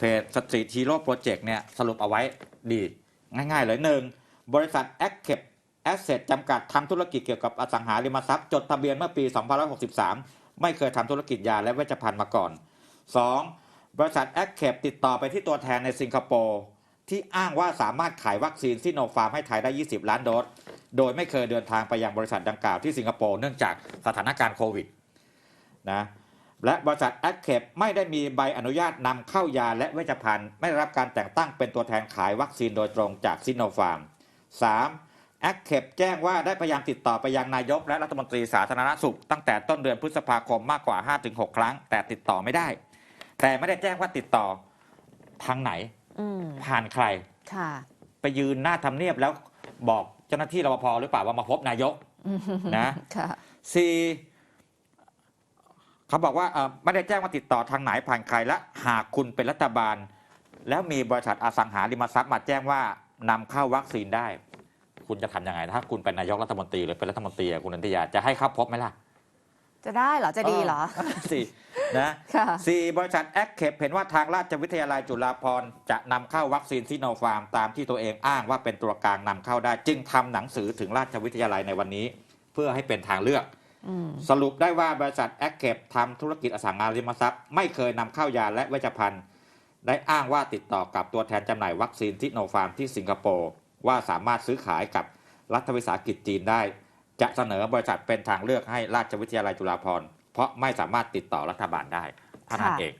เพจสตรีทฮีโร่โปรเจกต์เนี่ยสรุปเอาไว้ดีง่ายๆเลยหนึ่งบริษัท a c c e p Asset จำกัดทำธุรกิจเกี่ยวกับอสังหาริมทรัพย์ จดทะเบียนเมื่อปี 2563 ไม่เคยทำธุรกิจยาและเวชภัณฑ์มาก่อน 2. บริษัท a c c e p ติดต่อไปที่ตัวแทนในสิงคโปร์ที่อ้างว่าสามารถขายวัคซีนซิโนฟาร์มให้ไทยได้ 20 ล้านโดส โดยไม่เคยเดินทางไปยังบริษัทดังกล่าวที่สิงคโปร์เนื่องจากสถานการณ์โควิดนะ และบริษัท a c c e p ไม่ได้มีใบอนุญาตนำเข้ายาและเวชภัณฑ์ ไม่ได้รับการแต่งตั้งเป็นตัวแทนขายวัคซีนโดยตรงจากซิโนฟาร์ม 3. a c c e p แจ้งว่าได้พยายามติดต่อไปยังนายกและรัฐมนตรีสาธารณสุข ตั้งแต่ต้นเดือนพฤษภาคมมากกว่า 5-6 ครั้ง แต่ติดต่อไม่ได้ แต่ไม่ได้แจ้งว่าติดต่อทางไหนอืมผ่านใครค่ะไปยืนหน้าทำเนียบแล้วบอกเจ้าหน้าที่รปภหรือเปล่าว่ามาพบนายกนะค่ะสี่ เขาบอกว่าเอ่อไม่ได้แจ้งว่าติดต่อทางไหนผ่านใครและหากคุณเป็นรัฐบาล แล้วมีบริษัทอสังหาริมทรัพย์มาแจ้งว่านำเข้าวัคซีนได้ คุณจะทำยังไงถ้าคุณเป็นนายกรัฐมนตรีหรือเป็นรัฐมนตรีอะคุณนันทิยาจะให้เข้าพบไหมล่ะจะได้เหรอ จะดีเหรอสี่นะค่ะสี่บริษัทแอคเคปเห็นว่าทางราชวิทยาลัยจุฬาภรณ์จะนำเข้าวัคซีนซิโนฟาร์มตามที่ตัวเองอ้างว่าเป็นตัวกลางนำเข้าได้ จึงทำหนังสือถึงราชวิทยาลัยในวันนี้ เพื่อให้เป็นทางเลือกอืม สรุปได้ว่าบริษัทแอคเก็บทำธุรกิจอสังหาริมทรัพย์ ไม่เคยนำเข้ายาและเวชภัณฑ์ ได้อ้างว่าติดต่อกับตัวแทนจำหน่ายวัคซีนทิโนฟาร์มที่สิงคโปร์ว่าสามารถซื้อขายกับรัฐวิสาหกิจจีนได้ จะเสนอบริษัทเป็นทางเลือกให้ราชวิทยาลัยจุฬาภรณ์เพราะไม่สามารถติดต่อรัฐบาลได้ท่านเอง